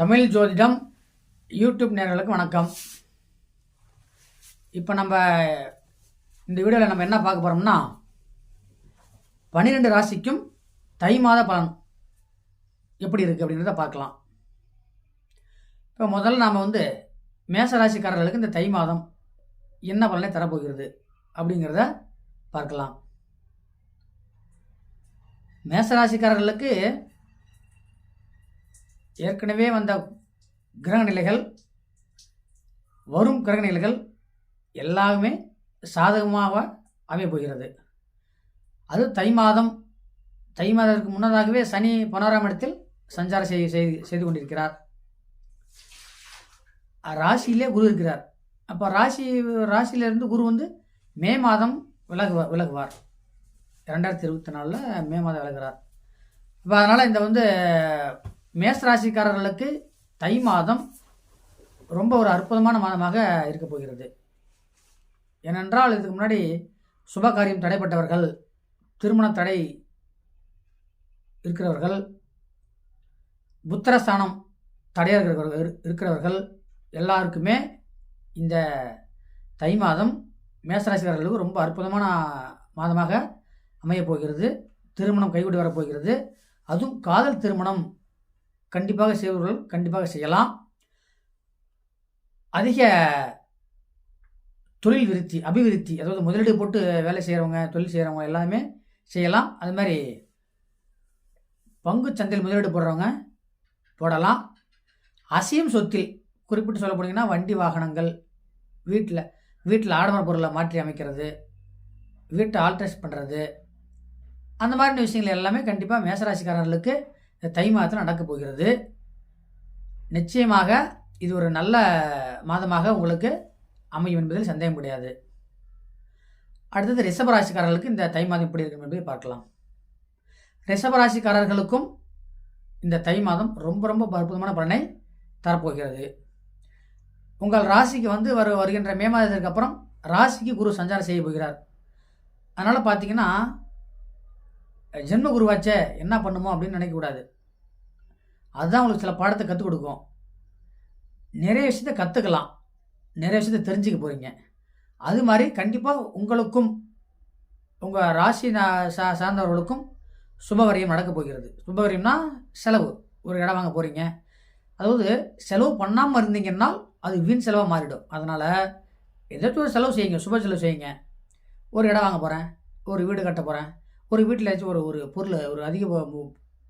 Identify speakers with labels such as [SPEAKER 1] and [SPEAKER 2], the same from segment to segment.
[SPEAKER 1] தமிழ் ஜோதிடம் யூடியூப் நேயர்களுக்கு வணக்கம். இப்போ நம்ம இந்த வீடியோவில் நம்ம என்ன பார்க்க போகிறோம்னா பன்னிரெண்டு ராசிக்கும் தை மாத பலன் எப்படி இருக்குது அப்படின்றத பார்க்கலாம். இப்போ முதல்ல நாம் வந்து மேச ராசிக்காரர்களுக்கு இந்த தை மாதம் என்ன பலனை தரப்போகிறது அப்படிங்கிறத பார்க்கலாம். மேச ராசிக்காரர்களுக்கு ஏற்கனவே வந்த கிரக நிலைகள் வரும் கிரக நிலைகள் எல்லாமே சாதகமாக அமையப்போகிறது அது தை மாதம் தை மாதத்திற்கு முன்னதாகவே சனி பதினோராம் இடத்தில் சஞ்சாரம் செய்து செய்து செய்து கொண்டிருக்கிறார். ராசியிலே குரு இருக்கிறார். அப்போ ராசி ராசியிலிருந்து குரு வந்து மே மாதம் விலகுவார் விலகுவார். ரெண்டாயிரத்தி இருபத்தி நாலில் மே மாதம் விலகிறார். இப்போ அதனால் இந்த வந்து மேஷ ராசிக்காரர்களுக்கு தை மாதம் ரொம்ப ஒரு அற்புதமான மாதமாக இருக்க போகிறது. ஏனென்றால் இதுக்கு முன்னாடி சுபகாரியம் தடைப்பட்டவர்கள் திருமண தடை இருக்கிறவர்கள் புத்திரஸ்தானம் தடையாக இருக்கிறவர்கள் இருக்கிறவர்கள் எல்லாருக்குமே இந்த தை மாதம் மேசராசிக்காரர்களுக்கு ரொம்ப அற்புதமான மாதமாக அமையப் போகிறது. திருமணம் கைவிட்டு வரப்போகிறது அதுவும் காதல் திருமணம் கண்டிப்பாக செய்வர்கள் கண்டிப்பாக செய்யலாம். அதிக தொழில் விருத்தி அபிவிருத்தி அதாவது முதலீடு போட்டு வேலை செய்கிறவங்க தொழில் செய்கிறவங்க எல்லாமே செய்யலாம். அது மாதிரி பங்கு சந்தையில் முதலீடு போடுறவங்க போடலாம். அசையும் சொத்தில் குறிப்பிட்டு சொல்ல போனீங்கன்னா வண்டி வாகனங்கள் வீட்டில் வீட்டில் ஆடம்பர பொருளை மாற்றி அமைக்கிறது வீட்டை ஆல்ட்ரேஷன் பண்ணுறது அந்த மாதிரி விஷயங்கள் எல்லாமே கண்டிப்பாக மேசராசிக்காரர்களுக்கு இந்த தை மாதத்தில் நடக்க போகிறது. நிச்சயமாக இது ஒரு நல்ல மாதமாக உங்களுக்கு அமையும் என்பதில் சந்தேகம் கிடையாது. அடுத்தது ரிஷபராசிக்காரர்களுக்கு இந்த தை மாதம் எப்படி இருக்கும் என்பதை பார்க்கலாம். ரிஷபராசிக்காரர்களுக்கும் இந்த தை மாதம் ரொம்ப ரொம்ப அற்புதமான பலனை தரப்போகிறது. உங்கள் ராசிக்கு வந்து வரு வருகின்ற மே மாதத்திற்கு அப்புறம் ராசிக்கு குரு சஞ்சாரம் செய்ய போகிறார். அதனால் பார்த்தீங்கன்னா ஜென்ம குருவாச்சே என்ன பண்ணுமோ அப்படின்னு நினைக்கக்கூடாது. அதுதான் உங்களுக்கு சில பாடத்தை கற்றுக் கொடுக்கும். நிறைய விஷயத்தை கற்றுக்கலாம் நிறைய விஷயத்தை தெரிஞ்சுக்க போகிறீங்க அது மாதிரி கண்டிப்பாக உங்களுக்கும் உங்கள் ராசி சா சார்ந்தவர்களுக்கும் சுபவரியம் நடக்க போகிறது. சுபவரியம்னா செலவு. ஒரு இடம் வாங்க போகிறீங்க அதாவது செலவு பண்ணாமல் இருந்தீங்கன்னா அது வீண் செலவாக மாறிடும். அதனால் ஏதாச்சும் ஒரு செலவு செய்யுங்க. சுப செலவு செய்யுங்க. ஒரு இடம் வாங்க போகிறேன் ஒரு வீடு கட்ட போகிறேன் ஒரு வீட்டில் ஏதாச்சும் ஒரு ஒரு பொருளை ஒரு அதிக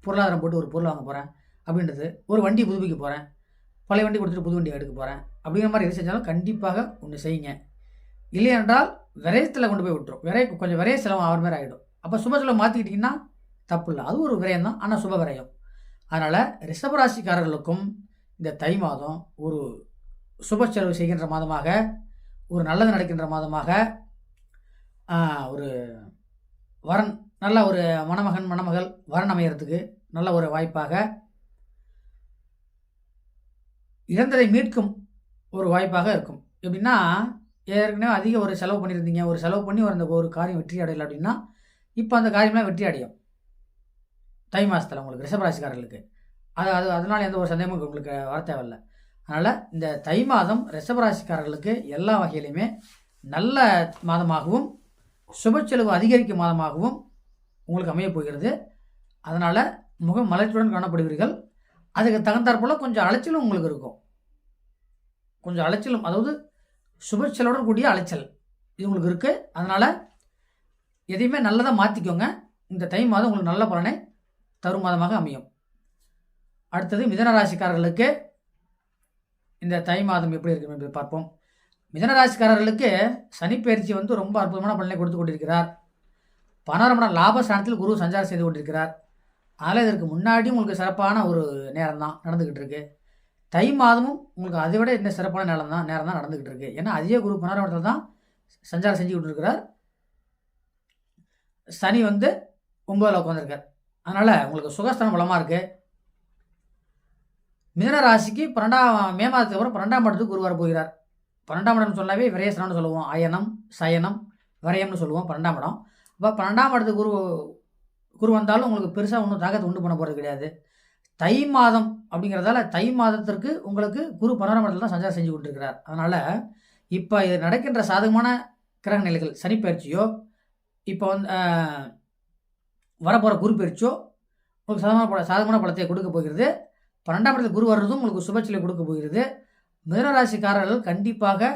[SPEAKER 1] பொருளாதாரம் போட்டு ஒரு பொருள் வாங்க போகிறேன் அப்படின்றது ஒரு வண்டி புதுப்பிக்க போகிறேன் பழைய வண்டி கொடுத்துட்டு புது வண்டி எடுக்க போகிறேன் அப்படிங்கிற மாதிரி எது செஞ்சாலும் கண்டிப்பாக ஒன்று செய்யுங்க. இல்லையென்றால் விரயத்தில் கொண்டு போய் விட்டுரும். விரைய கொஞ்சம் விரைய செலவு ஆகிற மாதிரி ஆகிடும். அப்போ சுப செலவு மாற்றிக்கிட்டிங்கன்னா தப்பு இல்லை. அது ஒரு விரயம் தான். ஆனால் சுப விரயம். அதனால் ரிஷபராசிக்காரர்களுக்கும் இந்த தை மாதம் ஒரு சுப செலவு செய்கின்ற மாதமாக ஒரு நல்லது நடக்கின்ற மாதமாக ஒரு வரன் நல்ல ஒரு மணமகன் மணமகள் வரன் அமையறதுக்கு நல்ல ஒரு வாய்ப்பாக இழந்ததை மீட்கும் ஒரு வாய்ப்பாக இருக்கும். எப்படின்னா ஏற்கனவே அதிக ஒரு செலவு பண்ணியிருந்தீங்க. ஒரு செலவு பண்ணி ஒரு அந்த ஒரு காரியம் வெற்றி அடையலை அப்படின்னா இப்போ அந்த காரியம்லாம் வெற்றி அடையும். தை மாதத்தில் உங்களுக்கு ரிஷபராசிக்காரர்களுக்கு. அது அது அதனால் எந்த ஒரு சந்தேகமும் உங்களுக்கு வர தேவையில்ல. அதனால் இந்த தை மாதம் ரிஷபராசிக்காரர்களுக்கு எல்லா வகையிலையுமே நல்ல மாதமாகவும் சுப செலவு அதிகரிக்கும் மாதமாகவும் உங்களுக்கு அமையப் போகிறது. அதனால் முகம் மலர்ச்சியுடன் காணப்படுவீர்கள். அதுக்கு தகுந்தாற்போல் கொஞ்சம் அலைச்சலும் உங்களுக்கு இருக்கும். கொஞ்சம் அலைச்சலும் அதாவது சுபச்சலுடன் கூடிய அலைச்சல் இது உங்களுக்கு இருக்குது அதனால் எதையுமே நல்லதாக மாற்றிக்கோங்க இந்த தை மாதம் உங்களுக்கு நல்ல பலனை தரும் மாதமாக அமையும். அடுத்தது மிதன ராசிக்காரர்களுக்கு இந்த தை மாதம் எப்படி இருக்கும் என்று பார்ப்போம். மிதன ராசிக்காரர்களுக்கு சனிப்பெயர்ச்சி வந்து ரொம்ப அற்புதமான பலனை கொடுத்து கொண்டிருக்கிறார். பணரமண லாபஸ்தானத்தில் குரு சஞ்சாரம் செய்து கொண்டிருக்கிறார். அதனால் இதற்கு முன்னாடியும் உங்களுக்கு சிறப்பான ஒரு நேரம் தான் நடந்துக்கிட்டு இருக்கு. தை மாதமும் உங்களுக்கு அதை விட இன்னும் சிறப்பான நேரம் தான் நேரம் தான் நடந்துக்கிட்டு இருக்கு. ஏன்னா அதே குரு பணரமணத்தில் தான் சஞ்சாரம் செஞ்சுக்கிட்டு இருக்கிறார் சனி வந்து ஒன்பதில் உட்காந்துருக்கார் அதனால் உங்களுக்கு சுகஸ்தானம் பலமாக இருக்குது மிதன ராசிக்கு பன்னெண்டாம் மே மாதத்துக்கு அப்புறம் பன்னெண்டாம் இடத்துக்கு குரு போகிறார் பன்னெண்டாம் மடம்னு சொன்னாவே விரயசனம்னு சொல்லுவோம். அயனம் சயனம் விரயம்னு சொல்லுவோம் பன்னெண்டாம் இடம். இப்போ பன்னெண்டாம் இடத்து குரு குரு வந்தாலும் உங்களுக்கு பெருசாக ஒன்றும் தாக்கத்தை உண்டு பண்ண போகிறது கிடையாது தை மாதம் அப்படிங்கிறதால தை மாதத்திற்கு உங்களுக்கு குரு பன்னெண்டாம் இடத்துல தான் சஞ்சாரம் செஞ்சு கொண்டிருக்கிறார் அதனால் இப்போ இது நடக்கின்ற சாதகமான கிரக நிலைகள் சனிப்பயிற்சியோ இப்போ வந்து வரப்போகிற குரு பயிற்சியோ உங்களுக்கு சாதகமான பல சாதகமான பலத்தை கொடுக்க போகிறது பன்னெண்டாம் இடத்துல குரு வர்றதும் உங்களுக்கு சுபச்சிலை கொடுக்க போகிறது மிதனராசிக்காரர்கள் கண்டிப்பாக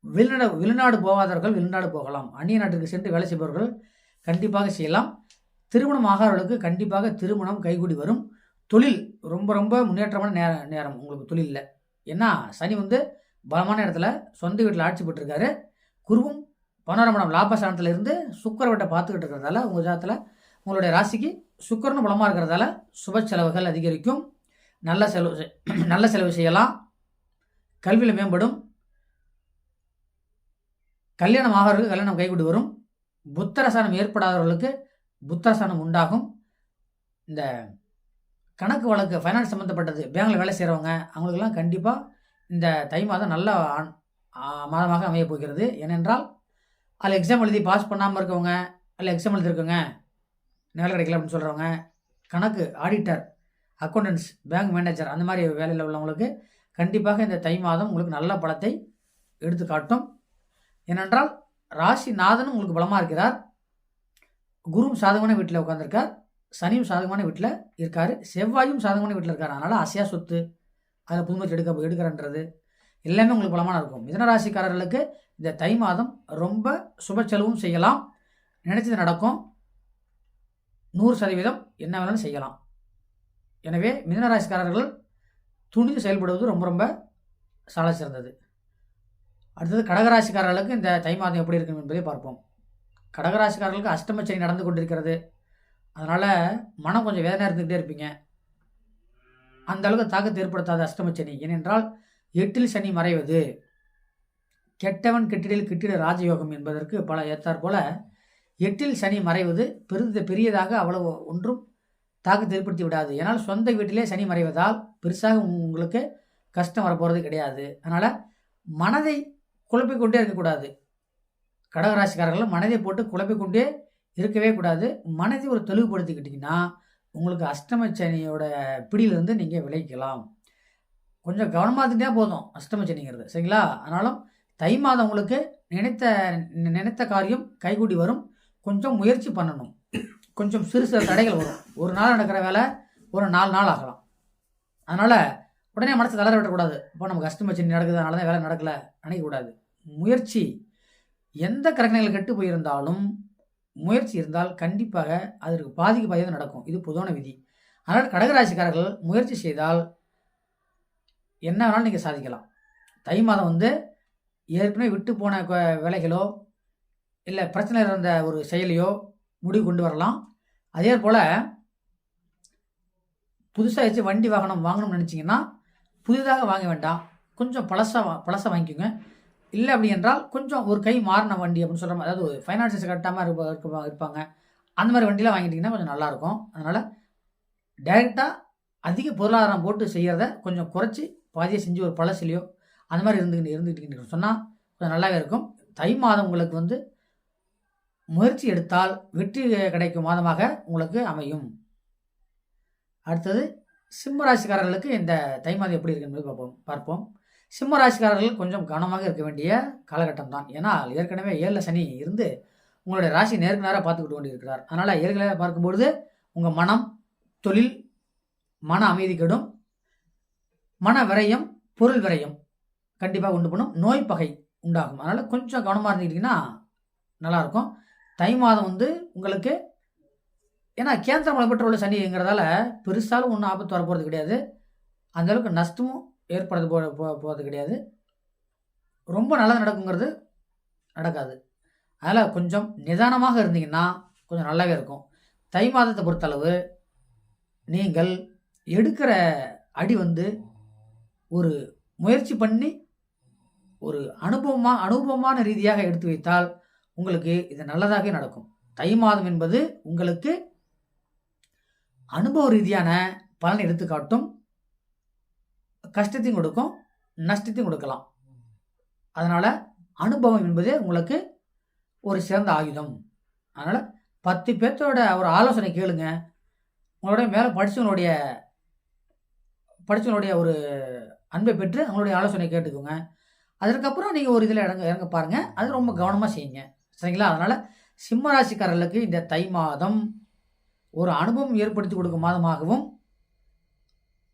[SPEAKER 1] வெளிநாடு வெளிநாடு போகாதவர்கள் வெளிநாடு போகலாம். அந்நிய நாட்டிற்கு சென்று வேலை செய்பவர்கள் கண்டிப்பாக செய்யலாம். திருமணம் ஆகாதவர்களுக்கு கண்டிப்பாக திருமணம் கைகூடி வரும். தொழில் ரொம்ப ரொம்ப முன்னேற்றமான நேர நேரம். உங்களுக்கு தொழிலில் ஏன்னா சனி வந்து பலமான இடத்துல சொந்த வீட்டில் ஆட்சி பெற்றிருக்காரு. குருவும் பன்னெண்டாம் லாபஸ்தானத்தில் இருந்து சுக்கரவட்டை பார்த்துக்கிட்டு இருக்கிறதால உங்கள் ஜாதத்தில் உங்களுடைய ராசிக்கு சுக்கரனும் பலமாக இருக்கிறதால சுப செலவுகள் அதிகரிக்கும். நல்ல செலவு செய்- நல்ல செலவு செய்யலாம். கல்வியில் மேம்படும். கல்யாணம் ஆகிறவர்களுக்கு கல்யாணம் கைகூடி வரும். புத்தரசனம் ஏற்படாதவர்களுக்கு புத்தரசனம் உண்டாகும். இந்த கணக்கு வழக்கு ஃபைனான்ஸ் சம்மந்தப்பட்டது பேங்கில் வேலை செய்கிறவங்க அவங்களுக்கெல்லாம் கண்டிப்பாக இந்த தை மாதம் நல்ல ஆண்- மாதமாக அமைய போகிறது. ஏனென்றால் அதில் எக்ஸாம் எழுதி பாஸ் பண்ணாமல் இருக்கவங்க அதில் எக்ஸாம் எழுதிருக்கவங்க வேலை கிடைக்கல அப்படின்னு சொல்கிறவங்க கணக்கு ஆடிட்டர் அக்கௌண்டன்ஸ் பேங்க் மேனேஜர் அந்த மாதிரி வேலையில் உள்ளவங்களுக்கு கண்டிப்பாக இந்த தை மாதம் உங்களுக்கு நல்ல பலத்தை எடுத்து காட்டும். ஏனென்றால் ராசி நாதனும் உங்களுக்கு பலமாக இருக்கிறார். குருவும் சாதகமான வீட்டில் உட்காந்துருக்கார் சனியும் சாதகமான வீட்டில் இருக்கார். செவ்வாயும் சாதகமான வீட்டில் இருக்கார். அதனால் அசையா சொத்து அதில் புதுமச்சு எடுக்க எடுக்கிறன்றது எல்லாமே உங்களுக்கு பலமான இருக்கும். மிதனராசிக்காரர்களுக்கு இந்த தை மாதம் ரொம்ப சுப செலவும் செய்யலாம். நினைச்சது நடக்கும். நூறு சதவீதம் என்ன வேணாலும் செய்யலாம். எனவே மிதனராசிக்காரர்கள் துணிந்து செயல்படுவது ரொம்ப ரொம்ப சால சிறந்தது. அடுத்தது கடகராசிக்காரர்களுக்கு இந்த தை மாதம் எப்படி இருக்கும் என்பதை பார்ப்போம். கடகராசிக்காரர்களுக்கு அஷ்டமச்சனி நடந்து கொண்டிருக்கிறது. அதனால் மனம் கொஞ்சம் வேதனை இருந்துக்கிட்டே இருப்பீங்க. அந்த அளவுக்கு தாக்கத்தை ஏற்படுத்தாது அஷ்டமச்சனி. ஏனென்றால் எட்டில் சனி மறைவது. கெட்டவன் கெட்டிடில் கிட்டிட ராஜயோகம் என்பதற்கு பல ஏத்தாற் போல எட்டில் சனி மறைவது பெருத பெரியதாக அவ்வளவு ஒன்றும் தாக்கத்தை ஏற்படுத்தி விடாது. ஏன்னால் சொந்த வீட்டிலே சனி மறைவதால் பெருசாக உங்களுக்கு கஷ்டம் வரப்போகிறது கிடையாது. அதனால் மனதை குழப்பிக்கொண்டே இருக்கக்கூடாது. கடகராசிக்காரர்கள் மனதை போட்டு குழப்பிக்கொண்டே இருக்கவே கூடாது. மனதை ஒரு தெளிவுபடுத்திக்கிட்டிங்கன்னா உங்களுக்கு அஷ்டம சனியோட பிடியிலிருந்து நீங்கள் விளைவிக்கலாம் கொஞ்சம் கவனமாக இருந்துட்டே போதும் அஷ்டம சனிங்கிறது. சரிங்களா? ஆனாலும் தை மாதம் உங்களுக்கு நினைத்த நினைத்த காரியம் கைகூடி வரும். கொஞ்சம் முயற்சி பண்ணணும். கொஞ்சம் சிறு சிறு தடைகள் வரும். ஒரு நாள் நடக்கிற வேலை ஒரு நாலு நாள் ஆகலாம். அதனால் உடனே மனசு தளர விடக்கூடாது. இப்போ நமக்கு கஷ்டம் வச்சு நடக்குது அதனால தான் வேலை நடக்கலை நினைக்கக்கூடாது. முயற்சி எந்த கிரகணைகள் கெட்டு போயிருந்தாலும் முயற்சி இருந்தால் கண்டிப்பாக அதற்கு பாதிக்கு பாதி நடக்கும். இது பொதுவான விதி. அதனால் கடகராசிக்காரர்கள் முயற்சி செய்தால் என்ன வேணாலும் நீங்கள் சாதிக்கலாம். தை மாதம் வந்து ஏற்கனவே விட்டு போன வேலைகளோ இல்லை பிரச்சனை இருந்த ஒரு செயலையோ முடிவு கொண்டு வரலாம். அதே போல் புதுசாக வச்சு வண்டி வாகனம் வாங்கணும்னு நினச்சிங்கன்னா புதிதாக வாங்க வேண்டாம். கொஞ்சம் பழசாக பழசாக வாங்கிக்கோங்க. இல்லை அப்படி என்றால் கொஞ்சம் ஒரு கை மாறின வண்டி அப்படின்னு சொல்கிற மாதிரி அதாவது ஃபைனான்சஸ் கட்டாமல் இருப்ப இருப்பாங்க. அந்த மாதிரி வண்டியெலாம் வாங்கிட்டிங்கன்னா கொஞ்சம் நல்லாயிருக்கும் அதனால் டைரெக்டாக அதிக பொருளாதாரம் போட்டு செய்கிறத கொஞ்சம் குறைச்சி பாதியை செஞ்சு ஒரு பழசுலையோ அந்த மாதிரி இருந்துக்கிட்டு இருந்துக்கிட்டு சொன்னால் கொஞ்சம் நல்லாவே இருக்கும். தை மாதம் உங்களுக்கு வந்து முயற்சி எடுத்தால் வெற்றி கிடைக்கும் மாதமாக உங்களுக்கு அமையும். அடுத்தது சிம்ம ராசிக்காரர்களுக்கு இந்த தை மாதம் எப்படி இருக்கு என்பதை பார்ப்போம். பார்ப்போம். சிம்ம ராசிக்காரர்கள் கொஞ்சம் கவனமாக இருக்க வேண்டிய காலகட்டம் தான் ஏன்னா ஏற்கனவே ஏழில் சனி இருந்து உங்களுடைய ராசி நேருக்கு நேராக பார்த்துக்கிட்டு கொண்டிருக்கிறார். அதனால் ஏற்கனவே பார்க்கும்பொழுது உங்கள் மனம் தொழில் மன அமைதி கெடும். மன விரயம் பொருள் விரயம் கண்டிப்பாக உண்டு பண்ணும். நோய் பகை உண்டாகும். அதனால் கொஞ்சம் கவனமாக இருந்துக்கிட்டிங்கன்னா நல்லாயிருக்கும். தை மாதம் வந்து உங்களுக்கு ஏன்னா கேந்திர மலை உள்ள சனிங்கிறதால பெருசாலும் ஒன்றும் ஆபத்து வரப்போகிறது கிடையாது. அந்தளவுக்கு நஷ்டமும் ஏற்படுறது போ போகிறது கிடையாது. ரொம்ப நல்லது நடக்குங்கிறது நடக்காது. அதனால் கொஞ்சம் நிதானமாக இருந்தீங்கன்னா கொஞ்சம் நல்லாவே இருக்கும். தை மாதத்தை பொறுத்தளவு நீங்கள் எடுக்கிற அடி வந்து ஒரு முயற்சி பண்ணி ஒரு அனுபவமாக அனுபவமான ரீதியாக எடுத்து வைத்தால் உங்களுக்கு இது நல்லதாகவே நடக்கும். தை மாதம் என்பது உங்களுக்கு அனுபவ ரீதியான பலனை எடுத்துக்காட்டும் கஷ்டத்தையும் கொடுக்கும் நஷ்டத்தையும் கொடுக்கலாம். அதனால் அனுபவம் என்பது உங்களுக்கு ஒரு சிறந்த ஆயுதம். அதனால் பத்து பேர்த்தோட ஒரு ஆலோசனை கேளுங்க. உங்களோட மேலே படித்தவங்களுடைய படித்தவங்களுடைய ஒரு அன்பை பெற்று அவங்களுடைய ஆலோசனை கேட்டுக்கோங்க. அதற்கப்புறம் நீங்கள் ஒரு இதில் இறங்க இறங்க பாருங்கள் அது ரொம்ப கவனமாக செய்யுங்க. சரிங்களா? அதனால் சிம்ம ராசிக்காரர்களுக்கு இந்த தை மாதம் ஒரு அனுபவம் ஏற்படுத்தி கொடுக்கும் மாதமாகவும்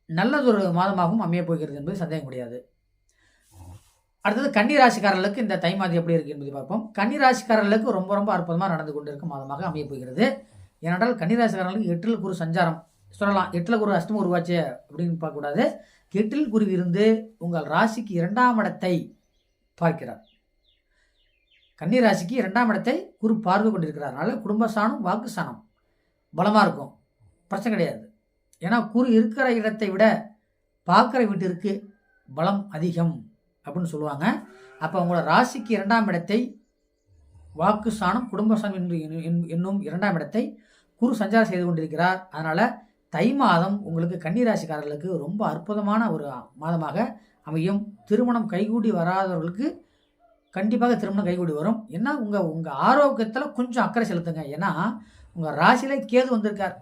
[SPEAKER 1] நல்லதொரு மாதமாகவும் அமையப் போகிறது என்பது சந்தேகம் முடியாது அடுத்தது கன்னி ராசிக்காரர்களுக்கு இந்த தை மாதம் எப்படி இருக்குது என்பதை பார்ப்போம். கன்னி ராசிக்காரர்களுக்கு ரொம்ப ரொம்ப அற்புதமாக நடந்து கொண்டிருக்கும் மாதமாக அமையப் போகிறது. ஏனென்றால் கன்னி ராசிக்காரர்களுக்கு எட்டில் குரு சஞ்சாரம் சொல்லலாம் எட்டில் குரு அஷ்டம உருவாச்சு அப்படின்னு பார்க்கக்கூடாது. எட்டில் குரு இருந்து உங்கள் ராசிக்கு இரண்டாம் இடத்தை பார்க்கிறார். கன்னி ராசிக்கு இரண்டாம் இடத்தை குரு பார்வை கொண்டிருக்கிறார். அதனால் குடும்பஸ்தானம் வாக்குஸ்தானம். பலமாக இருக்கும். பிரச்சனை கிடையாது. ஏன்னா குரு இருக்கிற இடத்தை விட பார்க்குற வீட்டிற்கு பலம் அதிகம் அப்படின்னு சொல்லுவாங்க. அப்போ உங்களோட ராசிக்கு இரண்டாம் இடத்தை வாக்கு சாணம் குடும்பஸ்தானம் என்று என்னும் இரண்டாம் இடத்தை குரு சஞ்சாரம் செய்து கொண்டிருக்கிறார். அதனால் தை மாதம் உங்களுக்கு கன்னிராசிக்காரர்களுக்கு ரொம்ப அற்புதமான ஒரு மாதமாக அமையும். திருமணம் கைகூடி வராதவர்களுக்கு கண்டிப்பாக திருமணம் கைகூடி வரும். ஏன்னா உங்கள் உங்கள் ஆரோக்கியத்தில் கொஞ்சம் அக்கறை செலுத்துங்க. ஏன்னா உங்கள் ராசியில் கேது வந்திருக்கார்.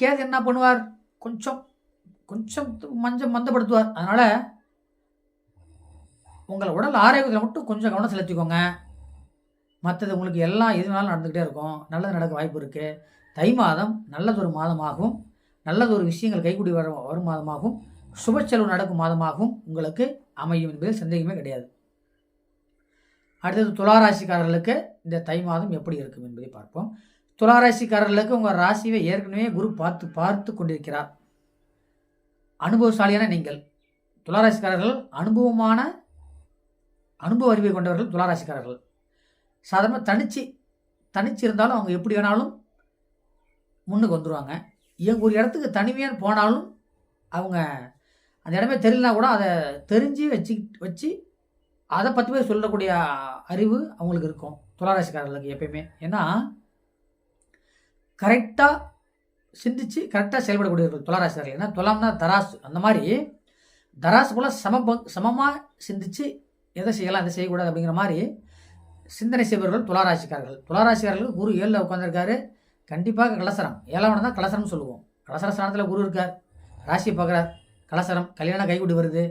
[SPEAKER 1] கேது என்ன பண்ணுவார்? கொஞ்சம் கொஞ்சம் மஞ்சள் மந்தப்படுத்துவார். அதனால் உங்கள் உடல் ஆரோக்கியத்தில் மட்டும் கொஞ்சம் கவனம் செலுத்திக்கோங்க. மற்றது உங்களுக்கு எல்லாம் எதுனாலும் நடந்துக்கிட்டே இருக்கும். நல்லது நடக்க வாய்ப்பு இருக்குது தை மாதம் நல்லதொரு மாதமாகவும் நல்லதொரு விஷயங்கள் கைகூடி வர வரும் மாதமாகவும் சுப செலவு நடக்கும் மாதமாகவும் உங்களுக்கு அமையும் என்பதில் சந்தேகமே கிடையாது. அடுத்தது துளாராசிக்காரர்களுக்கு இந்த தை மாதம் எப்படி இருக்கும் என்பதை பார்ப்போம். துளாராசிக்காரர்களுக்கு உங்கள் ராசியை ஏற்கனவே குரு பார்த்து பார்த்து கொண்டிருக்கிறார். அனுபவசாலியான நீங்கள். துளாராசிக்காரர்கள் அனுபவமான அனுபவ அறிவை கொண்டவர்கள் துளாராசிக்காரர்கள். சாதாரணமாக தனிச்சு தனிச்சு இருந்தாலும் அவங்க எப்படி வேணாலும் முன்னுக்கு வந்துடுவாங்க எங்கள் ஒரு இடத்துக்கு தனிமையாக போனாலும் அவங்க அந்த இடமே தெரியலனா கூட அதை தெரிஞ்சு வச்சு வச்சு அதை பற்றி போய் சொல்லக்கூடிய அறிவு அவங்களுக்கு இருக்கும். துளாராசிக்காரர்களுக்கு எப்பயுமே. ஏன்னா கரெக்டாக சிந்திச்சு கரெக்டாக செயல்படக்கூடியவர்கள் துளாராசிக்காரர்கள் ஏன்னா துலாம்னா தராசு. அந்த மாதிரி தராசு போல் சம சமமாக சிந்திச்சு எதை செய்யலாம் எதை செய்யக்கூடாது அப்படிங்கிற மாதிரி சிந்தனை செய்பவர்கள் துளாராசிக்காரர்கள். துளாராசிக்காரர்கள் குரு ஏழில் உட்காந்துருக்காரு கண்டிப்பாக கலசரம். ஏழாவனம் தான் கலசரம்னு சொல்லுவோம். கலசர ஸ்தானத்தில் குரு இருக்கார். ராசி பார்க்குறார். கலசரம் கல்யாணம் கைகூடி வருது.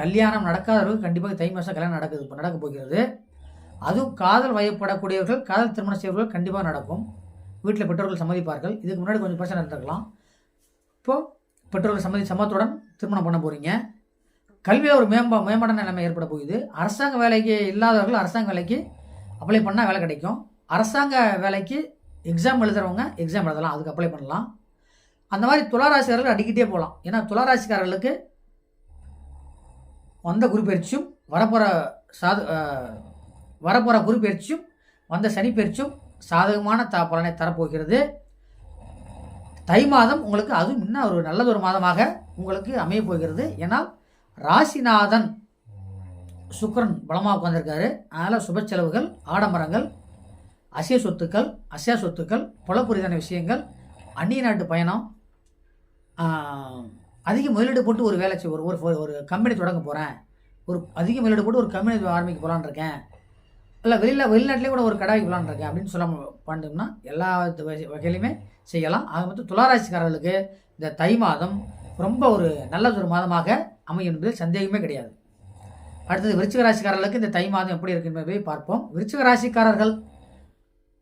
[SPEAKER 1] கல்யாணம் நடக்காதவர்கள் கண்டிப்பாக தை மாதம் கல்யாணம் நடக்குது. இப்போ நடக்க போகிறது. அதுவும் காதல் வயப்படக்கூடியவர்கள் காதல் திருமணம் செய்வர்கள் கண்டிப்பாக நடக்கும். வீட்டில் பெற்றோர்கள் சம்மதிப்பார்கள். இதுக்கு முன்னாடி கொஞ்சம் பிரச்சனை இருந்திருக்கலாம். இப்போது பெற்றோர்கள் சம்மதி சம்மதத்துடன் திருமணம் பண்ண போகிறீங்க கல்வியில் ஒரு மேம்பா மேம்பட நிலைமை ஏற்பட போகுது. அரசாங்க வேலைக்கு இல்லாதவர்கள் அரசாங்க வேலைக்கு அப்ளை பண்ணால் வேலை கிடைக்கும். அரசாங்க வேலைக்கு எக்ஸாம் எழுதுறவங்க எக்ஸாம் எழுதலாம். அதுக்கு அப்ளை பண்ணலாம். அந்த மாதிரி துளாராசிக்காரர்கள் அடிக்கிட்டே போகலாம். ஏன்னா துளாராசிக்காரர்களுக்கு வந்த குருப்பெயர்ச்சியும் வரப்போகிற சாது வரப்போகிற குருப்பெயர்ச்சியும் பயிற்சியும் வந்த சனி பயிற்சியும் சாதகமான த பலனை தரப்போகிறது. தை மாதம் உங்களுக்கு அதுவும் இன்னும் ஒரு நல்லது ஒரு மாதமாக உங்களுக்கு அமைய போகிறது. ஏன்னால் ராசிநாதன் சுக்கிரன் பலமாக உட்காந்துருக்காரு அதனால் சுப செலவுகள் ஆடம்பரங்கள் அசிய சொத்துக்கள் அசியா சொத்துக்கள் புலப்புரிதான விஷயங்கள் அந்நிய நாட்டு பயணம் அதிக முதலீடு போட்டு ஒரு வேலை ஒரு ஒரு ஒரு கம்பெனி தொடங்க போகிறேன் ஒரு அதிக முதலீடு போட்டு ஒரு கம்பெனி ஆரம்பிக்க போகலான்னு இருக்கேன். இல்லை வெளியில் வெளிநாட்டிலே கூட ஒரு கடை வைக்கலான்னு அப்படின்னு சொல்ல பண்ணோம்னா எல்லா வகை- வகையிலுமே செய்யலாம். அது மட்டும் துளாராசிக்காரர்களுக்கு இந்த தை மாதம் ரொம்ப ஒரு நல்லதொரு மாதமாக அமையும் என்பதில் சந்தேகமே கிடையாது. அடுத்தது விருச்சிக ராசிக்காரர்களுக்கு இந்த தை மாதம் எப்படி இருக்கு என்பதை பார்ப்போம். விருச்சிக ராசிக்காரர்கள்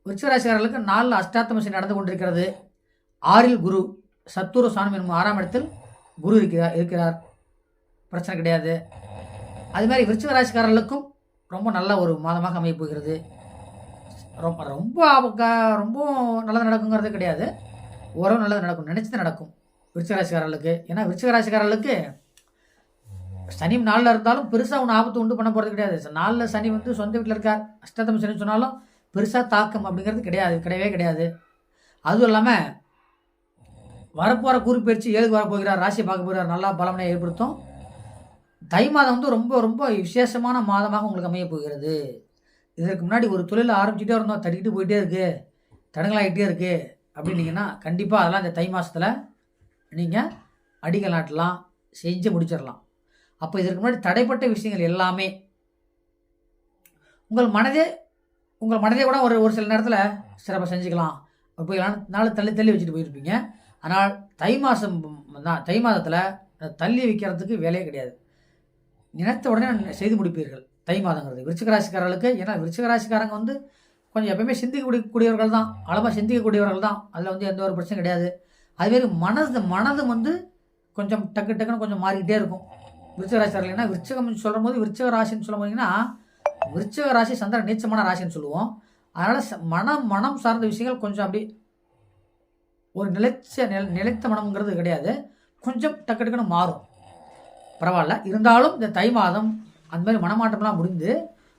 [SPEAKER 1] விருச்சிக ராசிக்காரர்களுக்கு நாலில் அஷ்டாத்தம நடந்து கொண்டிருக்கிறது. ஆறில் குரு சத்துரு சாணம் என்னும் ஆறாம் இடத்தில் குரு இருக்கிறார் இருக்கிறார். பிரச்சனை கிடையாது. அது மாதிரி விருச்சிக ராசிக்காரர்களுக்கும் ரொம்ப நல்ல ஒரு மாதமாக அமையப் போகிறது ரொம்ப ரொம்ப ஆபக்க- ரொம்ப நல்லது நடக்குங்கிறது கிடையாது. ஓரளவு நல்லது நடக்கும். நினச்சது நடக்கும். விருச்சகராசிக்காரர்களுக்கு. ஏன்னா விருச்சகராசிக்காரர்களுக்கு சனி நாளில் இருந்தாலும் பெருசாக ஒன்று ஆபத்து உண்டு பண்ண போகிறது கிடையாது. நாளில் சனி வந்து சொந்த வீட்டில் இருக்கார். அஷ்டதம் சனி சொன்னாலும் பெருசாக தாக்கம் அப்படிங்கிறது கிடையாது. கிடையவே கிடையாது. அதுவும் இல்லாமல் வரப்போகிற குரு ஏழுக்கு வரப்போகிறார். ராசியை பார்க்க போகிறார். நல்லா பலமனை ஏற்படுத்தும். தை மாதம் வந்து ரொம்ப ரொம்ப விசேஷமான மாதமாக உங்களுக்கு அமைய போகிறது. இதற்கு முன்னாடி ஒரு தொழில் ஆரம்பிச்சுட்டே இருந்தோம். தட்டிக்கிட்டு போயிட்டே இருக்கு. தடங்களாகிட்டே இருக்கு. அப்படின்னீங்கன்னா கண்டிப்பாக அதெல்லாம் இந்த தை மாதத்தில் நீங்கள் அடிக்கல் நாட்டலாம் செஞ்சு முடிச்சிடலாம். அப்போ இதற்கு முன்னாடி தடைப்பட்ட விஷயங்கள் எல்லாமே உங்கள் மனதே உங்கள் மனதே கூட ஒரு ஒரு சில நேரத்தில் சிறப்பாக செஞ்சுக்கலாம். போய் நாள் தள்ளி தள்ளி வச்சுட்டு போயிருப்பீங்க. ஆனால் தை மாதம் தான் தை மாதத்தில் தள்ளி வைக்கிறதுக்கு வேலையே கிடையாது. நினைத்த உடனே செய்து முடிப்பீர்கள். தை மாதங்கிறது. விருச்சிகராசிக்காரர்களுக்கு ஏன்னா விருச்சிகராசிக்காரங்க வந்து கொஞ்சம் எப்பயுமே சிந்திக்கக்கூடியவர்கள் தான். அளவாக சிந்திக்கக்கூடியவர்கள் தான். அதில் வந்து எந்த ஒரு பிரச்சனையும் கிடையாது. அதுமாரி மனது மனது வந்து கொஞ்சம் டக்கு டக்குன்னு கொஞ்சம் மாறிக்கிட்டே இருக்கும். விருச்சிக ராசிக்காரர்கள் ஏன்னா விருச்சிகம் சொல்லும் போது விருச்சிக ராசின்னு சொல்ல போனீங்கன்னா விருச்சிக ராசி சந்திர நீச்சமான ராசின்னு சொல்லுவோம். அதனால் மனம் மனம் சார்ந்த விஷயங்கள் கொஞ்சம் அப்படி ஒரு நிலைச்ச நில நிலைத்த மனம்ங்கிறது கிடையாது. கொஞ்சம் டக்கு டக்குன்னு மாறும். பரவாயில்ல. இருந்தாலும் இந்த தை மாதம் அந்த மாதிரி மனமாற்றம்லாம் முடிந்து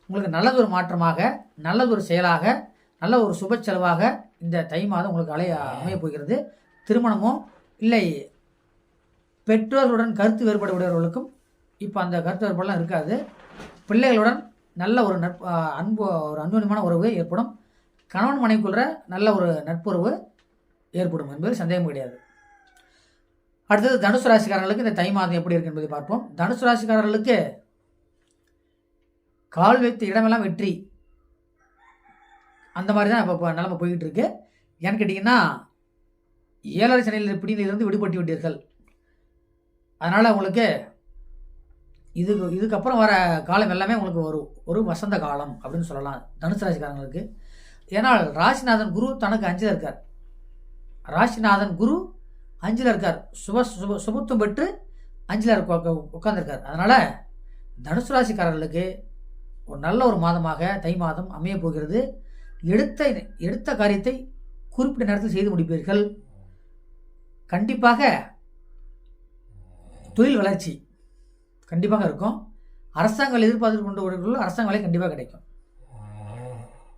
[SPEAKER 1] உங்களுக்கு நல்லதொரு மாற்றமாக நல்லதொரு செயலாக நல்ல ஒரு சுப செலவாக இந்த தை மாதம் உங்களுக்கு அலைய அமைய போகிறது. திருமணமோ இல்லை பெற்றோர்களுடன் கருத்து வேறுபாடு இப்போ அந்த கருத்து வேறுபாடுலாம் இருக்காது. பிள்ளைகளுடன் நல்ல ஒரு நட்பு அன்பு ஒரு அன்புமான உறவு ஏற்படும். கணவன் மனைவிக்குள்ள நல்ல ஒரு நட்புறவு ஏற்படும் என்பது சந்தேகம் கிடையாது. அடுத்தது தனுசு ராசிக்காரர்களுக்கு இந்த தை மாதம் எப்படி இருக்கு என்பதை பார்ப்போம். தனுசு ராசிக்காரர்களுக்கு கால் வைத்த இடமெல்லாம் வெற்றி. அந்த மாதிரி தான் இப்போ நிலமை போய்கிட்டு இருக்கு. ஏன்னு கேட்டிங்கன்னா ஏழரை சென்னையில் பிடியிலிருந்து விடுபட்டு விட்டீர்கள். அதனால் உங்களுக்கு இது இதுக்கப்புறம் வர காலம் எல்லாமே உங்களுக்கு ஒரு ஒரு வசந்த காலம் அப்படின்னு சொல்லலாம் தனுசு ராசிக்காரங்களுக்கு. ஏன்னால் ராசிநாதன் குரு தனக்கு அஞ்சில் இருக்கார். ராசிநாதன் குரு அஞ்சில் இருக்கார். சுப சுப சுபத்துவம் பெற்று அஞ்சில் இருக்க உட்காந்துருக்கார் அதனால் தனுசு ராசிக்காரர்களுக்கு ஒரு நல்ல ஒரு மாதமாக தை மாதம் அமைய போகிறது. எடுத்த எடுத்த காரியத்தை குறிப்பிட்ட நேரத்தில் செய்து முடிப்பீர்கள். கண்டிப்பாக தொழில் வளர்ச்சி கண்டிப்பாக இருக்கும். அரசாங்கம் எதிர்பார்த்து கொண்டு அரசாங்கங்களே அரசாங்க வேலை கண்டிப்பாக கிடைக்கும்.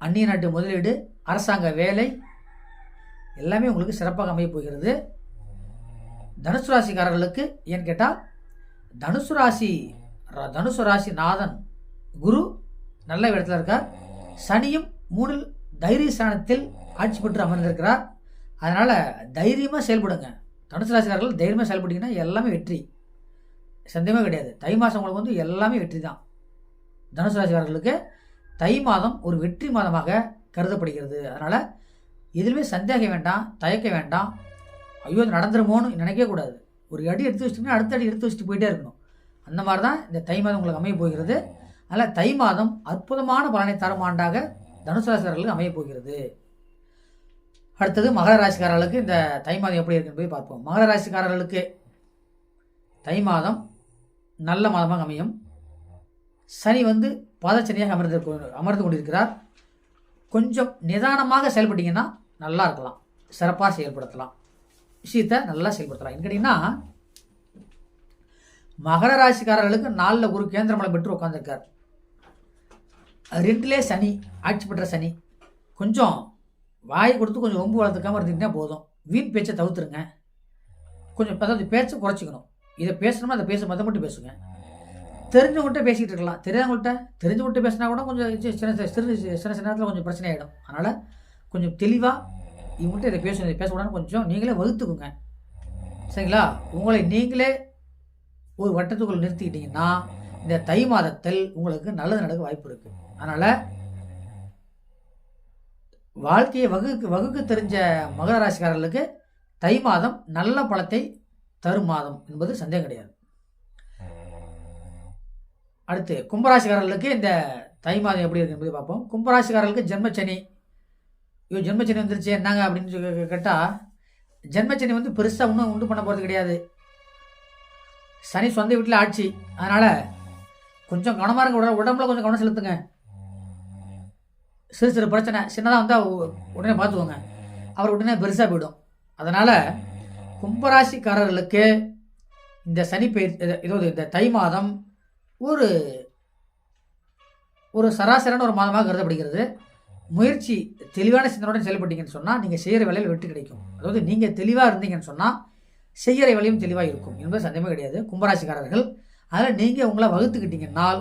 [SPEAKER 1] அந்நிய நாட்டு முதலீடு அரசாங்க வேலை எல்லாமே உங்களுக்கு சிறப்பாக அமையப் போகிறது. தனுசு ராசிக்காரர்களுக்கு ஏன்னு கேட்டால் தனுசு ராசி தனுசு ராசி நாதன் குரு நல்ல இடத்துல இருக்கார். சனியும் மூணில் தைரிய ஸ்தானத்தில் ஆட்சி பெற்று அமர்ந்திருக்கிறார். அதனால் தைரியமாக செயல்படுங்க. தனுசு ராசிக்காரர்கள் தைரியமாக செயல்பட்டீங்கன்னா எல்லாமே வெற்றி. சந்தேகமே கிடையாது. தை மாதம் உங்களுக்கு வந்து எல்லாமே வெற்றி தான். தனுசு ராசிக்காரர்களுக்கு தை மாதம் ஒரு வெற்றி மாதமாக கருதப்படுகிறது. அதனால் எதுவுமே சந்தேகம் வேண்டாம் தயக்க வேண்டாம். ஐயோ அது நடந்துருமோன்னு நினைக்கவே கூடாது. ஒரு அடி எடுத்து வச்சிட்டிங்கன்னா அடுத்த அடி எடுத்து வச்சுட்டு போயிட்டே இருக்கணும். அந்த மாதிரி தான் இந்த தை மாதம் உங்களுக்கு அமைய போகிறது. அதனால் தை மாதம் அற்புதமான பலனை தரும் ஆண்டாக தனுசு ராசிக்காரர்களுக்கு அமைய போகிறது. அடுத்தது மகர ராசிக்காரர்களுக்கு இந்த தை மாதம் எப்படி இருக்குன்னு போய் பார்ப்போம். மகர ராசிக்காரர்களுக்கு தை மாதம் நல்ல மாதமாக அமையும். சனி வந்து பாதச்சனியாக அமர்ந்து அமர்ந்து கொண்டிருக்கிறார். கொஞ்சம் நிதானமாக செயல்பட்டீங்கன்னா நல்லா இருக்கலாம். சிறப்பாக செயல்படுத்தலாம். விஷயத்தை நல்லா செயல்படுத்தலாம் என்ன கேட்டிங்கன்னா மகர ராசிக்காரர்களுக்கு நாலில் ஒரு கேந்திரமலை பெற்று உட்காந்துருக்கார் ரெண்டுலே சனி ஆட்சி பெற்ற சனி கொஞ்சம் வாய் கொடுத்து கொஞ்சம் ஒம்பு வளர்த்துக்காமல் இருந்தீங்கன்னா போதும் வீண் பேச்சை தவிர்த்துருங்க கொஞ்சம் அதாவது பேச்சை குறைச்சிக்கணும் இதை பேசணுமா அதை பேச மதம் மட்டும் பேசுங்க தெரிஞ்சவங்கள்ட்ட பேசிக்கிட்டு இருக்கலாம் தெரியாதவங்கள்ட்ட தெரிஞ்சவங்கள்ட்ட பேசினா கூட கொஞ்சம் சின்ன சின்ன சின்ன சின்ன நேரத்தில் கொஞ்சம் பிரச்சனை ஆகிடும் அதனால் கொஞ்சம் தெளிவாக இவங்கள்ட்ட இதை பேசணும் இதை பேசக்கூடாதுன்னு கொஞ்சம் நீங்களே வகுத்துக்குங்க. சரிங்களா? உங்களை நீங்களே ஒரு வட்டத்துக்குள் நிறுத்திக்கிட்டிங்கன்னா இந்த தை மாதத்தில் உங்களுக்கு நல்லது நடக்க வாய்ப்பு இருக்குது அதனால் வாழ்க்கையை வகுக்கு வகுக்கு தெரிஞ்ச மகர ராசிக்காரர்களுக்கு தை மாதம் நல்ல பழத்தை தரும் மாதம் என்பது சந்தேகம் கிடையாது. அடுத்து கும்பராசிக்காரர்களுக்கு இந்த தை மாதம் எப்படி இருக்கு என்பதை பார்ப்போம். கும்பராசிக்காரர்களுக்கு ஜென்மச்சனி ஐயோ ஜென்மச்சனி வந்துருச்சு என்னங்க அப்படின்னு சொல்லி கேட்டால் ஜென்மச்சனி வந்து பெருசாக ஒன்றும் உண்டு பண்ண போகிறது கிடையாது. சனி சொந்த வீட்டில் ஆட்சி. அதனால் கொஞ்சம் கவனமாக இருக்க உடம்பு உடம்புல கொஞ்சம் கவனம் செலுத்துங்க. சிறு சிறு பிரச்சனை. சின்னதாக வந்தால் உடனே பார்த்துக்கோங்க அவர் உடனே பெருசாக போயிடும். அதனால் கும்பராசிக்காரர்களுக்கு இந்த சனி பயிர் ஏதாவது இந்த தை மாதம் ஒரு ஒரு சராசரியான ஒரு மாதமாக கருதப்படுகிறது. முயற்சி தெளிவான சிந்தனையுடன் செயல்பட்டீங்கன்னு சொன்னால் நீங்கள் செய்கிற வேலையில் வெற்றி கிடைக்கும். அதாவது நீங்கள் தெளிவாக இருந்தீங்கன்னு சொன்னால் செய்கிற வேலையும் தெளிவாக இருக்கும். என்பது சந்தேகமே கிடையாது. கும்பராசிக்காரர்கள் அதில் நீங்கள் உங்களை வகுத்துக்கிட்டீங்கன்னால்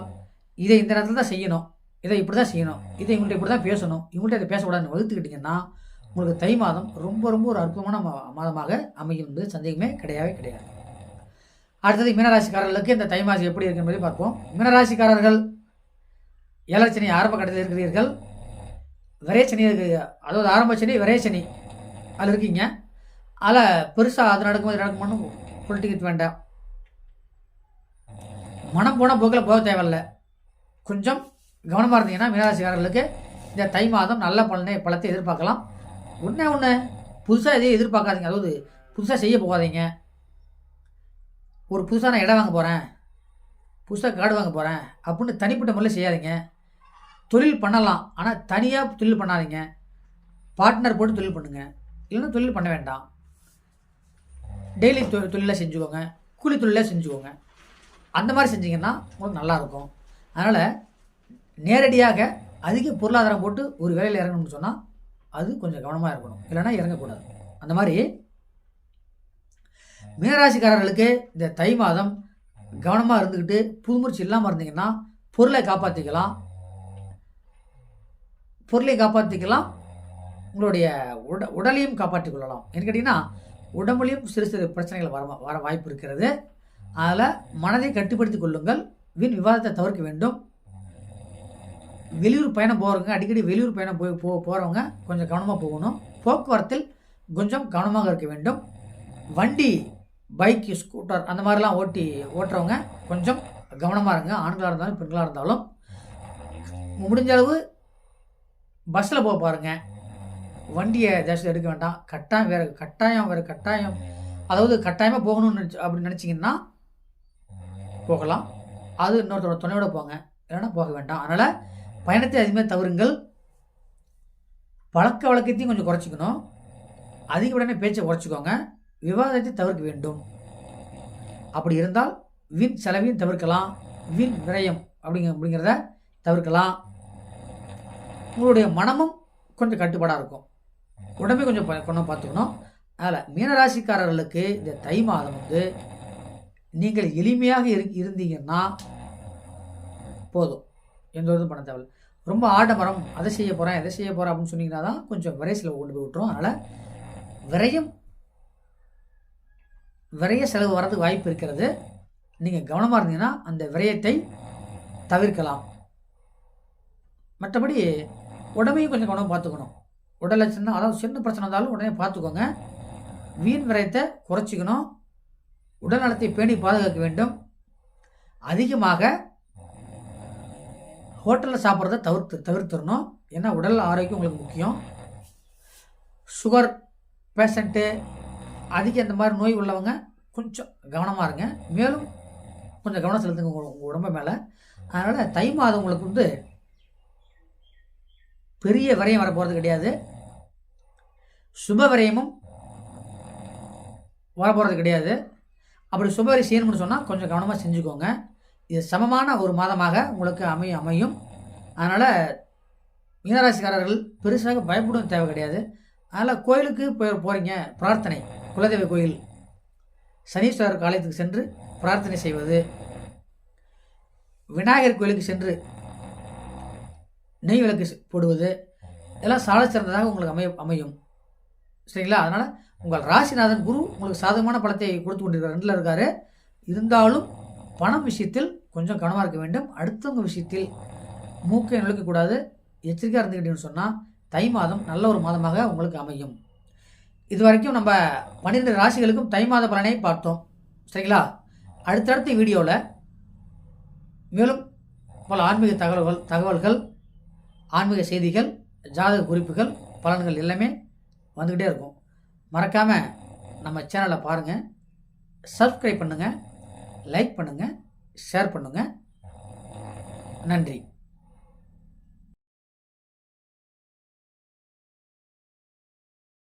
[SPEAKER 1] இதை இந்த நேரத்தில் தான் செய்யணும். இதை இப்படி தான் செய்யணும். இதை இவங்கள்ட்ட இப்படி தான் பேசணும். இவங்கள்ட்ட இதை பேசக்கூடாதுன்னு வகுத்துக்கிட்டிங்கன்னா உங்களுக்கு தை மாதம் ரொம்ப ரொம்ப ஒரு அற்புதமான மாதமாக அமையும் என்பது சந்தேகமே கிடையவே கிடையாது. அடுத்தது மீனராசிக்காரர்களுக்கு இந்த தை மாதம் எப்படி இருக்கு என்பதை பார்ப்போம். மீனராசிக்காரர்கள் ஏழச்சனி ஆரம்ப கட்டத்தில் இருக்கிறீர்கள். விரைச்சனி அதாவது ஆரம்ப சனி விரைச்சனி அதில் இருக்கீங்க. அதில் பெருசாக அது நடக்கும் இது நடக்குமான்னு பொலிட்டிக்ஸ் வேண்டாம். மனம் போன போக்கில் போக தேவையில்ல. கொஞ்சம் கவனமாக இருந்தீங்கன்னா மீனராசிக்காரர்களுக்கு இந்த தை மாதம் நல்ல பலனை பழத்தை எதிர்பார்க்கலாம். ஒன்றே ஒன்று புதுசாக எதையும் எதிர்பார்க்காதீங்க. அதாவது புதுசாக செய்ய போகாதீங்க. ஒரு புதுசாக நான் இடம் வாங்க போகிறேன் புதுசாக காடு வாங்க போகிறேன் அப்படின்னு தனிப்பட்ட முறையில் செய்யாதீங்க. தொழில் பண்ணலாம். ஆனால் தனியாக தொழில் பண்ணாதீங்க. பார்ட்னர் போட்டு தொழில் பண்ணுங்கள் இல்லைன்னா தொழில் பண்ண வேண்டாம். டெய்லி தொ தொழிலாக செஞ்சுக்கோங்க. கூலி தொழிலாக செஞ்சுக்கோங்க. அந்த மாதிரி செஞ்சிங்கன்னா உங்களுக்கு நல்லாயிருக்கும் அதனால் நேரடியாக அதிக பொருளாதாரம் போட்டு ஒரு வேலையில் இறங்கணும்னு சொன்னால் அது கொஞ்சம் கவனமாக இருக்கணும். இல்லைன்னா இறங்கக்கூடாது. அந்த மாதிரி மீனராசிக்காரர்களுக்கு இந்த தை மாதம் கவனமாக இருந்துக்கிட்டு புதுமுயற்சி இல்லாமல் இருந்தீங்கன்னா பொருளை காப்பாற்றிக்கலாம் பொருளை காப்பாற்றிக்கலாம் உங்களுடைய உட உடலையும் காப்பாற்றிக் கொள்ளலாம். என்ன கேட்டிங்கன்னா உடம்புலையும் சிறு சிறு பிரச்சனைகள் வர வர வாய்ப்பு இருக்கிறது. அதில் மனதை கட்டுப்படுத்திக் கொள்ளுங்கள். வீண் விவாதத்தை தவிர்க்க வேண்டும். வெளியூர் பயணம் போகிறவங்க அடிக்கடி வெளியூர் பயணம் போய் போ போகிறவங்க கொஞ்சம் கவனமாக போகணும். போக்குவரத்தில் கொஞ்சம் கவனமாக இருக்க வேண்டும். வண்டி பைக் ஸ்கூட்டர் அந்த மாதிரிலாம் ஓட்டி ஓட்டுறவங்க கொஞ்சம் கவனமாக இருங்க. ஆண்களாக இருந்தாலும் பெண்களாக இருந்தாலும். முடிஞ்ச அளவு பஸ்ஸில் போக பாருங்கள் வண்டியை ஜாஸ்தி எடுக்க வேண்டாம். கட்டாயம் வேறு கட்டாயம் வேறு கட்டாயம். அதாவது கட்டாயமாக போகணும்னு நினச்சி அப்படின்னு நினச்சிங்கன்னா போகலாம். அது இன்னொருத்தரோட துணையோட போங்க. இல்லைன்னா போக வேண்டாம். அதனால் பயணத்தை அதிகமாக தவறுங்கள். பழக்க வழக்கத்தையும் கொஞ்சம் குறைச்சிக்கணும். அதிக உடனே பேச்சை குறைச்சிக்கோங்க. விவாதத்தை தவிர்க்க வேண்டும். அப்படி இருந்தால் வீண் செலவையும் தவிர்க்கலாம். வீண் விரயம் அப்படிங்க அப்படிங்கிறத தவிர்க்கலாம். உங்களுடைய மனமும் கொஞ்சம் கட்டுப்பாடாக இருக்கும். உடம்பே கொஞ்சம் கொஞ்சம் பார்த்துக்கணும். அதில் மீனராசிக்காரர்களுக்கு இந்த தை மாதம் வந்து நீங்கள் எளிமையாக இரு இருந்தீங்கன்னா போதும். எந்த ஒரு பண்ண தேவையில்லை. ரொம்ப ஆடம்பரம் அதை செய்ய போகிறேன் எதை செய்ய போகிறேன் அப்படின்னு சொன்னீங்கன்னா தான் கொஞ்சம் விரை செலவு கொண்டு போய் விட்டுரும். அதனால் விரையும் விரைய செலவு வர்றதுக்கு வாய்ப்பு இருக்கிறது. நீங்கள் கவனமாக இருந்தீங்கன்னா அந்த விரயத்தை தவிர்க்கலாம். மற்றபடி உடம்பையும் கொஞ்சம் கவனம் பார்த்துக்கணும். உடலில் சின்ன அதாவது சின்ன பிரச்சனை இருந்தாலும் உடனே பார்த்துக்கோங்க. வீண் விரயத்தை குறைச்சிக்கணும். உடல் நலத்தை பேணி பாதுகாக்க வேண்டும். அதிகமாக ஹோட்டலில் சாப்பிட்றத தவிர்த்து தவிர்த்துடணும். ஏன்னா உடல் ஆரோக்கியம் உங்களுக்கு முக்கியம். சுகர் பேஷண்ட்டு அதிக இந்த மாதிரி நோய் உள்ளவங்க கொஞ்சம் கவனமாக இருங்க. மேலும் கொஞ்சம் கவனம் செலுத்துங்க உங்கள் உடம்பு மேலே. அதனால் தை மாதம் உங்களுக்கு வந்து பெரிய விரயம் வரப்போகிறது கிடையாது. சுப விரயமும் வரப்போகிறது கிடையாது. அப்படி சுபவரி செய்யணும்னு சொன்னால் கொஞ்சம் கவனமாக செஞ்சுக்கோங்க. இது சமமான ஒரு மாதமாக உங்களுக்கு அமையும் அமையும். அதனால் மீனராசிக்காரர்கள் பெருசாக பயப்படும் தேவை கிடையாது. அதனால் கோயிலுக்கு போய் போகிறீங்க பிரார்த்தனை. குலதெய்வ கோயில். சனீஸ்வரர் ஆலயத்துக்கு சென்று பிரார்த்தனை செய்வது. விநாயகர் கோயிலுக்கு சென்று நெய் விளக்கு போடுவது இதெல்லாம் சால சிறந்ததாக உங்களுக்கு அமைய அமையும். சரிங்களா? அதனால் உங்கள் ராசிநாதன் குரு உங்களுக்கு சாதகமான பலத்தை கொடுத்து கொண்டிருக்கிற ரெண்டில் இருக்கார். இருந்தாலும் பணம் விஷயத்தில் கொஞ்சம் கவனமாக இருக்க வேண்டும். அடுத்தவங்க விஷயத்தில் மூக்கை நுழைக்கக்கூடாது. எச்சரிக்கையாக இருந்துக்கிட்டீங்கன்னு சொன்னால் தை மாதம் நல்ல ஒரு மாதமாக உங்களுக்கு அமையும். இது வரைக்கும் நம்ம பன்னிரெண்டு ராசிகளுக்கும் தை மாத பலனை பார்த்தோம். சரிங்களா? அடுத்தடுத்த வீடியோவில் மேலும் பல ஆன்மீக தகவல்கள் தகவல்கள் ஆன்மீக செய்திகள் ஜாதக குறிப்புகள் பலன்கள் எல்லாமே வந்துக்கிட்டே இருக்கும். மறக்காமல் நம்ம சேனலை பாருங்கள் சப்ஸ்கிரைப் பண்ணுங்கள் லைக் பண்ணுங்கள் ஷேர் பண்ணுங்கள் நன்றி.